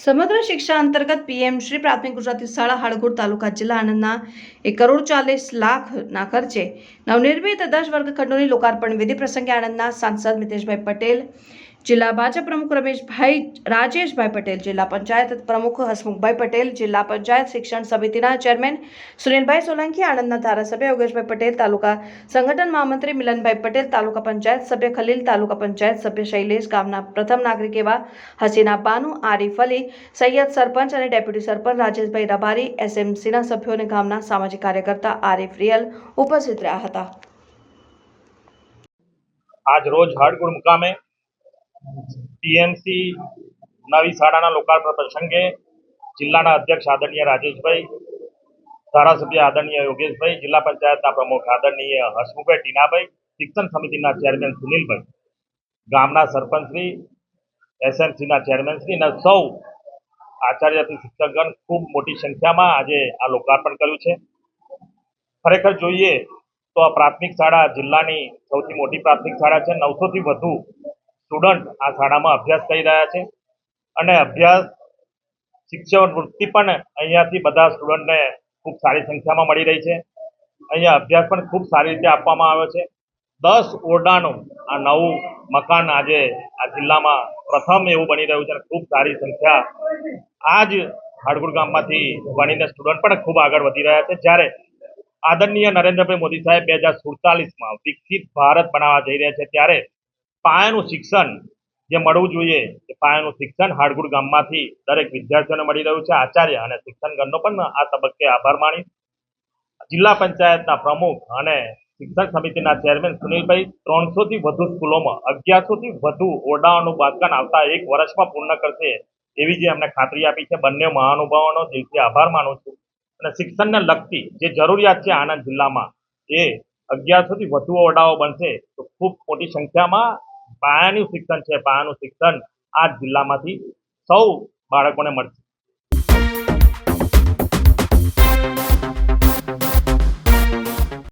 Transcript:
સમગ્ર શિક્ષા અંતર્ગત પીએમ શ્રી પ્રાથમિક ગુજરાતી શાળા હાડગોળ તાલુકા જિલ્લા આણંદના એક કરોડ ચાલીસ લાખના ખર્ચે નવનિર્મિત દસ વર્ગખંડોની લોકાર્પણ વિધિ પ્રસંગે આણંદના સાંસદ મિતેશભાઈ પટેલ જિલ્લા ભાજપ પ્રમુખ રમેશભાઈ, રાજેશભાઈ પટેલ, જિલ્લા પંચાયત પ્રમુખ હસમુખભાઈ પટેલ, જિલ્લા પંચાયત શિક્ષણ સમિતિના ચેરમેન સુનિલભાઈ સોલંકી, આણંદના ધારાસભ્ય યોગેશભાઈ પટેલ, તાલુકા સંગઠન મહામંત્રી મિલનભાઈ પટેલ, તાલુકા પંચાયત સભ્ય ખલીલ, તાલુકા પંચાયત સભ્ય શૈલેષ, ગામના પ્રથમ નાગરિક એવા હસીના બાનુ આરીફ અલી, સૈયદ સરપંચ અને ડેપ્યુટી સરપંચ રાજેશભાઈ રબારી, એસએમસીના સભ્યો અને ગામના સામાજિક કાર્યકર્તા આરીફ રિયલ ઉપસ્થિત રહ્યા હતા. આજ રોજ હાડગુડ મુકામે પીએમસી નવી શાળાના લોકાર્પણ પ્રસંગે જિલ્લાના અધ્યક્ષ આદરણીય રાજેશભાઈ, ધારાસભ્ય આદરણીય યોગેશભાઈ, જિલ્લા પંચાયતના પ્રમુખ આદરણીય હસમુખભાઈ ટીનાભાઈ, શિક્ષણ સમિતિના ચેરમેન સુનિલભાઈ, ગામના સરપંચશ્રી એસએમસીના ચેરમેનશ્રી અને સૌ આચાર્યથી શિક્ષકગણ ખૂબ મોટી સંખ્યામાં આજે આ લોકાર્પણ કર્યું છે. ખરેખર જોઈએ તો આ પ્રાથમિક શાળા જિલ્લાની સૌથી મોટી પ્રાથમિક શાળા છે. નવસોથી વધુ સ્ટુડન્ટ આ શાળામાં અભ્યાસ કરી રહ્યા છે અને અભ્યાસ શિક્ષણ વૃત્તિ પણ અહીંયાથી બધા સ્ટુડન્ટને ખૂબ સારી સંખ્યામાં મળી રહી છે. અહીંયા અભ્યાસ પણ ખૂબ સારી રીતે આપવામાં આવ્યો છે. દસ ઓરડાનું આ નવું મકાન આજે આ જિલ્લામાં પ્રથમ એવું બની રહ્યું છે ખૂબ સારી સંખ્યા આ જ હાડગુડ ગામમાંથી ભણીને સ્ટુડન્ટ પણ ખૂબ આગળ વધી રહ્યા છે. જ્યારે આદરણીય નરેન્દ્રભાઈ મોદી સાહેબ બે હજાર સુડતાલીસમાં વિકસિત ભારત બનાવવા જઈ રહ્યા છે, ત્યારે પાયાનું શિક્ષણ જે મળવું જોઈએ, એ પાયાનું શિક્ષણ હાડગુડ ગામમાંથી દરેક વિદ્યાર્થીઓને મળી રહ્યું છે. આચાર્ય અને શિક્ષણગણનો પણ આ તબક્કે આભાર માણી જિલ્લા પંચાયતના પ્રમુખ અને શિક્ષણ સમિતિના ચેરમેન સુનિલભાઈ ત્રણસોથી વધુ સ્કૂલોમાં અગિયારસોથી વધુ ઓરડાઓનું બાંધકામ આવતા એક વર્ષમાં પૂર્ણ કરશે એવી જે અમને ખાતરી આપી છે. બંને મહાનુભાવોનો દિલથી આભાર માનું છું. અને શિક્ષણને લગતી જે જરૂરિયાત છે આણંદ જિલ્લામાં, એ અગિયારસોથી વધુ ઓરડાઓ બનશે તો ખૂબ મોટી સંખ્યામાં પાયાનું શિક્ષણ છે પાયાનું શિક્ષણ આ જિલ્લામાંથી સૌ બાળકોને મળશે.